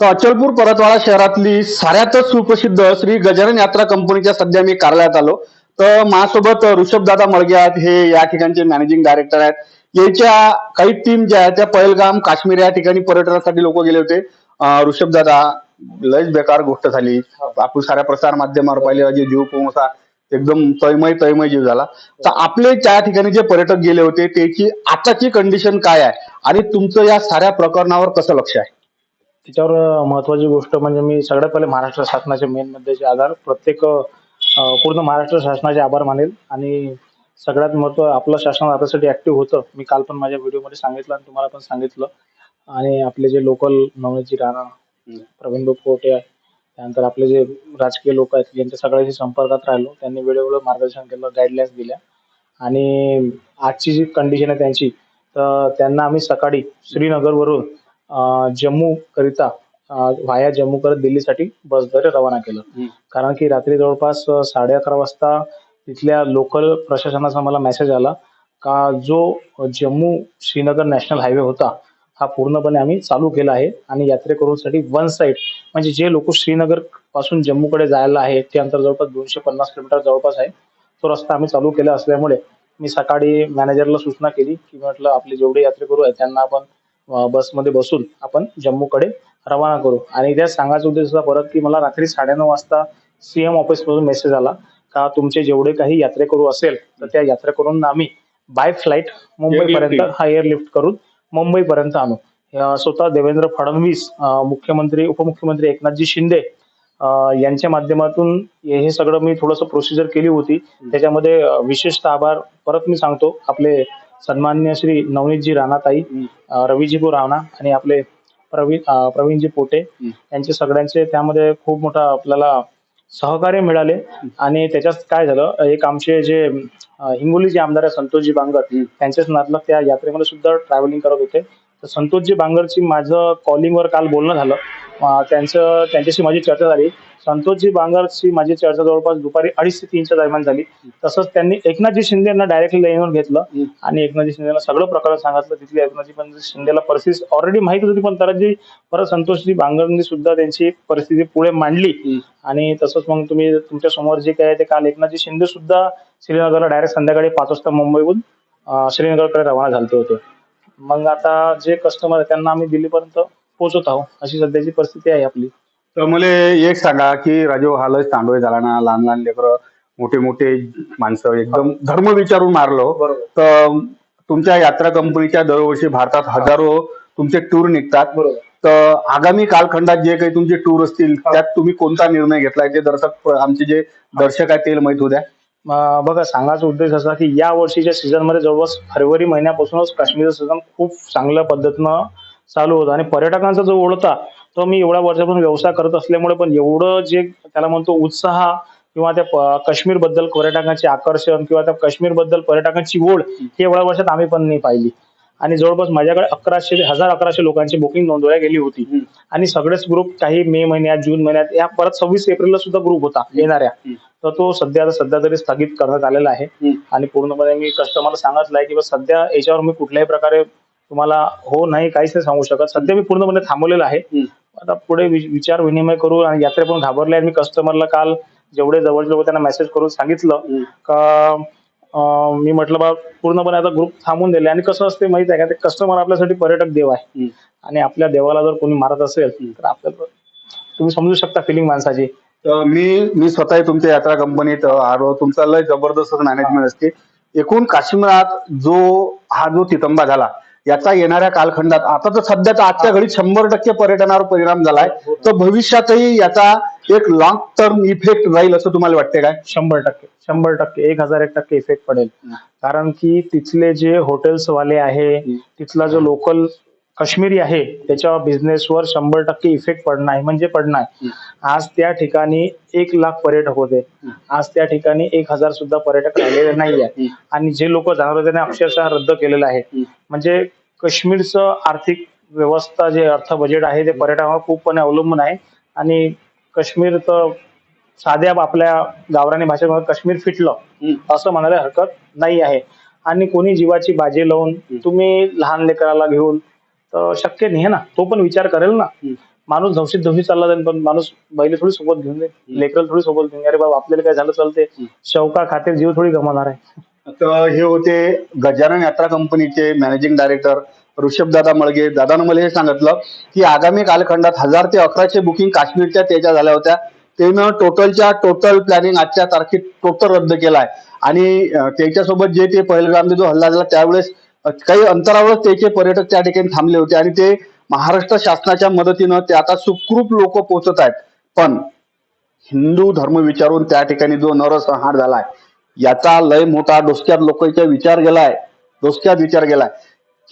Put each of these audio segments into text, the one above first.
तर अचलपूर परतवाडा शहरातली साऱ्यातच सुप्रसिद्ध श्री गजानन यात्रा कंपनीच्या सध्या मी कार्यालयात आलो. तर माझ्यासोबत ऋषभदादा मळगे आहेत. हे या ठिकाणचे मॅनेजिंग डायरेक्टर आहेत. याच्या काही टीम ज्या आहेत त्या पहिलगाम काश्मीर या ठिकाणी पर्यटनासाठी लोक गेले होते. ऋषभदादा लयच बेकार गोष्ट झाली. आपण साऱ्या प्रसार माध्यमावर पाहिले जे जीव पोहोचा एकदम तैमय तैमय जीव झाला. तर आपले त्या ठिकाणी जे पर्यटक गेले होते त्याची आताची कंडिशन काय आहे? आणि तुमचं या साऱ्या प्रकरणावर कसं लक्ष आहे? त्याच्यावर अं, महत्वाची गोष्ट म्हणजे मी सगळ्यात पहिले महाराष्ट्र शासनाचे मेन मुद्द्याचे आधार प्रत्येक पूर्ण महाराष्ट्र शासनाचे आभार मानेल. आणि सगळ्यात महत्त्व आपलं शासन आपल्यासाठी ऍक्टिव्ह होतं. मी काल पण माझ्या व्हिडिओमध्ये सांगितलं आणि तुम्हाला पण सांगितलं. आणि आपले जे लोकल नवनीतजी राणा प्रवीण पोटे आहे. त्यानंतर आपले जे राजकीय लोक आहेत यांच्या सगळ्याशी संपर्कात राहिलो त्यांनी वेळोवेळी मार्गदर्शन केलं गाईडलाईन्स दिल्या. आणि आजची जी कंडिशन आहे त्यांची तर त्यांना आम्ही सकाळी श्रीनगरवरून जम्मू करिता व्हाया जम्मू करत दिल्लीसाठी बसद्वारे रवाना केलं. कारण की रात्री जवळपास साडे अकरा वाजता तिथल्या लोकल प्रशासनाचा मला मेसेज आला का जो जम्मू श्रीनगर नॅशनल हायवे होता हा पूर्णपणे आम्ही चालू केला आहे आणि यात्रेकरूंसाठी वन साईड म्हणजे जे लोक श्रीनगरपासून जम्मूकडे जायला आहे ते अंतर जवळपास दोनशे पन्नास किलोमीटर जवळपास आहे तो रस्ता आम्ही चालू केला असल्यामुळे मी सकाळी मॅनेजरला सूचना केली की म्हटलं आपले जेवढे यात्रेकरू आहेत त्यांना आपण बसमध्ये बसून आपण जम्मूकडे रवाना करू. आणि त्या सांगायचा उद्देश होता परत की मला रात्री साडेनऊ वाजता सीएम ऑफिसमधून मेसेज आला का तुमचे जेवढे काही यात्रेकरू असेल तर त्या यात्रेकरूंना आम्ही बाय फ्लाईट मुंबईपर्यंत. हा एअरलिफ्ट करून मुंबईपर्यंत आणू. स्वतः देवेंद्र फडणवीस मुख्यमंत्री उपमुख्यमंत्री एकनाथजी शिंदे यांच्या माध्यमातून हे सगळं मी थोडंसं प्रोसिजर केली होती. त्याच्यामध्ये विशेषतः आभार. परत मी सांगतो आपले सन्मान्य श्री नवनीतजी राणाताई अं, रविजीबू राणा आणि आपले प्रवीण प्रवीणजी पोटे यांचे सगळ्यांचे त्यामध्ये खूप मोठा आपल्याला सहकार्य मिळाले. आणि त्याच्यात काय झालं एक आमचे जे हिंगोलीचे आमदार आहे संतोषजी बांगर त्यांच्याच नातला त्या यात्रेमध्ये सुद्धा ट्रॅव्हलिंग करत होते. तर संतोषजी बांगरची माझं कॉलिंगवर काल बोलणं झालं. त्यांचं त्यांच्याशी माझी चर्चा झाली. संतोषजी बांगरशी माझी चर्चा जवळपास दुपारी अडीच ते तीनच्या दरम्यान झाली. तसंच त्यांनी एकनाथजी शिंदे यांना डायरेक्टली लाईनवर घेतलं आणि एकनाथजी शिंदेला सगळं प्रकरण सांगितलं. तिथली एकनाथजी पण शिंदेला परिस्थिती ऑलरेडी माहीत होती पण परत जी परत संतोषजी बांगरनी सुद्धा त्यांची परिस्थिती पुढे मांडली. आणि तसंच मग तुम्ही तुमच्यासमोर जे काय आहे ते काल एकनाथजी शिंदे सुद्धा श्रीनगरला डायरेक्ट संध्याकाळी पाच वाजता मुंबईहून श्रीनगरकडे रवाना झाले होते. मग आता जे कस्टमर आहेत त्यांना आम्ही दिल्लीपर्यंत पोहोचत आहोत अशी सध्याची परिस्थिती आहे आपली. तर मला एक सांगा की राजू हा लय तांडोय झाला ना लहान लहान लेकरं मोठे मोठे माणसं एकदम धर्म विचारून मारलो. तर तुमच्या यात्रा कंपनीच्या दरवर्षी भारतात हजारो तुमचे टूर निघतात. बरोबर. तर आगामी कालखंडात जे काही तुमचे टूर असतील त्यात तुम्ही कोणता निर्णय घेतलाय? ते दर्शक आमचे जे दर्शक आहेत ते माहीत होऊ द्या. म- बघा सांगायचा उद्देश असा की या वर्षीच्या सीझनमध्ये जवळपास फरवरी महिन्यापासूनच काश्मीरचं सीझन खूप चांगल्या पद्धतीनं चालू होतं. आणि पर्यटकांचा जो ओढ होता तो मी एवढ्या वर्षापासून व्यवसाय करत असल्यामुळे पण एवढं जे त्याला म्हणतो उत्साह किंवा त्या काश्मीरबद्दल पर्यटकांचे आकर्षण किंवा त्या काश्मीरबद्दल पर्यटकांची ओढ ही एवढ्या वर्षात आम्ही पण नाही पाहिली. आणि जवळपास माझ्याकडे अकराशे हजार अकराशे लोकांची बुकिंग नोंदवल्या गेली होती. आणि सगळेच ग्रुप काही मे महिन्यात जून महिन्यात या परत सव्वीस एप्रिलला सुद्धा ग्रुप होता येणाऱ्या. तर तो सध्या आता सध्या तरी स्थगित करण्यात आलेला आहे. आणि पूर्णपणे मी कस्टमरला सांगितलं आहे की सध्या याच्यावर मी कुठल्याही प्रकारे तुम्हाला हो नाही काहीच नाही सांगू शकत. सध्या मी पूर्णपणे थांबवलेलं आहे. आता पुढे विचार विनिमय करू आणि यात्रे पण घाबरले आणि मी कस्टमरला काल जेवढे जवळचे लोक त्यांना मेसेज करून सांगितलं. का मी म्हटलं बा पूर्णपणे आता ग्रुप थांबून दिले. आणि कसं असते माहीत आहे का? ते कस्टमर आपल्यासाठी पर्यटक देव आहे. आणि आपल्या देवाला जर कोणी मारत असेल तर आपल्याला तुम्ही समजू शकता फिलिंग माणसाची. मी मी स्वतः तुमच्या यात्रा कंपनीत आलो. तुमचा लय जबरदस्त मॅनेजमेंट असते. एकूण काश्मीरात जो हा जो तितंबा झाला याचा येणाऱ्या कालखंडात. आता तर सध्या तर आजच्या घडीत शंभर टक्के पर्यटनावर परिणाम झालाय. तर भविष्यातही याचा एक लॉंग टर्म इफेक्ट राहील असं तुम्हाला वाटते काय? शंभर टक्के. शंभर टक्के. एक हजार एक टक्के इफेक्ट पडेल. कारण की तिथले जे हॉटेल्स वाले आहे तिथला जो लोकल काश्मीरी आहे त्याच्या बिझनेसवर शंभर टक्के इफेक्ट पडणार आहे. म्हणजे पडणार आहे. आज त्या ठिकाणी एक लाख पर्यटक होते. आज त्या ठिकाणी एक हजार सुद्धा पर्यटक राहिलेले नाही आहे आणि जे लोक जाणार होते त्यांनी अक्षरशः रद्द केलेलं आहे. म्हणजे काश्मीरचं आर्थिक व्यवस्था जे अर्थ बजेट आहे ते पर्यटनावर खूपपणे अवलंबून आहे. आणि काश्मीर तर साध्या आपल्या गावरानी भाषेमध्ये काश्मीर फिटलं. असं म्हणायला हरकत नाही आहे. आणि कोणी जीवाची बाजी लावून तुम्ही लहान लेकराला घेऊन तर शक्य नाही आहे ना. तो पण विचार करेल ना. माणूस धवशीत धवशीत चालला जाईल पण माणूस बैल थोडी सोबत घेऊन जाईल. लेकरं थोडी सोबत घेऊन अरे बाबा आपल्याला काय झालं चालते शवका खाते जीव थोडी गमावणार आहे. तर हे होते गजानन यात्रा कंपनीचे मॅनेजिंग डायरेक्टर ऋषभदादा मळगे. दादानं मला हे सांगितलं की आगामी कालखंडात हजार ते अकराशे बुकिंग काश्मीरच्या त्याच्या झाल्या होत्या. त्यानं टोटलच्या टोटल प्लॅनिंग आजच्या तारखेत टोटल रद्द केलाय. आणि त्याच्यासोबत जे ते पहिलगामने जो हल्ला झाला त्यावेळेस काही अंतरावरच त्याचे पर्यटक त्या ठिकाणी थांबले होते आणि ते महाराष्ट्र शासनाच्या मदतीनं ते आता सुखरूप लोक पोहोचत आहेत. पण हिंदू धर्म विचारून त्या ठिकाणी जो नरसंहार झालाय याचा लय मोठा डोसक्यात लोकांचा विचार गेलाय डोसक्यात विचार गेलाय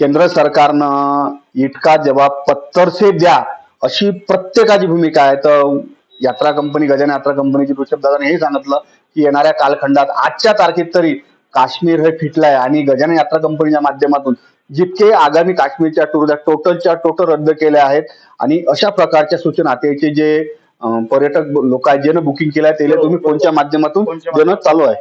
केंद्र सरकारनं इतका जबाब पत्तरसे द्या अशी प्रत्येकाची भूमिका आहे. तर यात्रा कंपनी गजान यात्रा कंपनीची ऋषभदादाने हे सांगितलं की येणाऱ्या कालखंडात आजच्या तारखेत तरी काश्मीर हे फिटलंय आणि गजान यात्रा कंपनीच्या माध्यमातून जितके आगामी काश्मीरच्या टूर टोटलच्या टोटल रद्द केल्या आहेत आणि अशा प्रकारच्या सूचना त्याचे जे पर्यटक लोक ज्यानं बुकिंग केलंय त्याला तुम्ही फोनच्या माध्यमातून देणं चालू आहे.